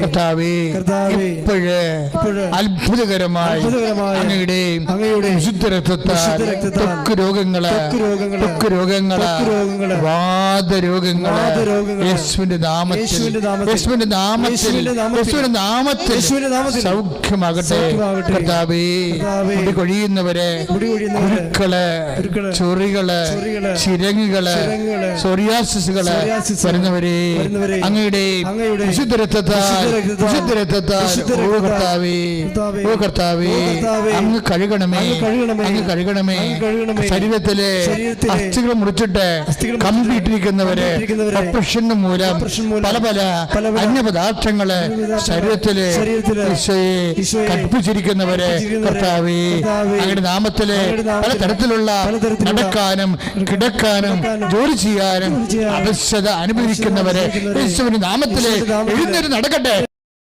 കർത്താവേ ഇപ്പോഴ് അത്ഭുതകരമായി അങ്ങയുടെ അങ്ങയുടെ വിശുദ്ധ രക്തത്താൽ തൊക്ക് രോഗങ്ങൾ തൊക്ക് രോഗങ്ങൾ വാദരോഗങ്ങൾ യേശുവിന്റെ നാമത്തിൽ യേശുവിന്റെ നാമത്തിൽ യേശുവിന്റെ നാമത്തിൽ സൗഖ്യമാകട്ടെ. കർത്താവേ മുടി കൊഴിയുന്നവരെ കുരുക്കൾ, ചൊറികൾ ചിരങ്ങുകൾ സൊറിയാസിസുകൾ വരുന്നവരെ അങ്ങയുടെ വിശുദ്ധ രക്തത്താൽ വിശുദ്ധ രക്തത്താൽ, വിശുദ്ധ ഓ കർത്താവേ കർത്താവേ, ഓ കർത്താവേ അങ്ങ് കഴുകണമേ അങ്ങ് കഴുകണമേ, ശരീരത്തിലെ അസ്ഥികൾ മുറിച്ചിട്ട് കമ്പിട്ടിരിക്കുന്നവരെ കമ്പിയിട്ടിരിക്കുന്നവരെ, മൂലം പല പല അന്യപദാർത്ഥങ്ങൾ ശരീരത്തിൽ കൽപ്പിച്ചിരിക്കുന്നവരെ. കർത്താവേ അങ്ങയുടെ നാമത്തിൽ പല തരത്തിലുള്ള നടക്കാനും കിടക്കാനും ജോലി ചെയ്യാനും അവശ്യത അനുഭവിക്കുന്നവരെ നാമത്തിൽ എഴുന്നേറ്റ് നടക്കട്ടെ.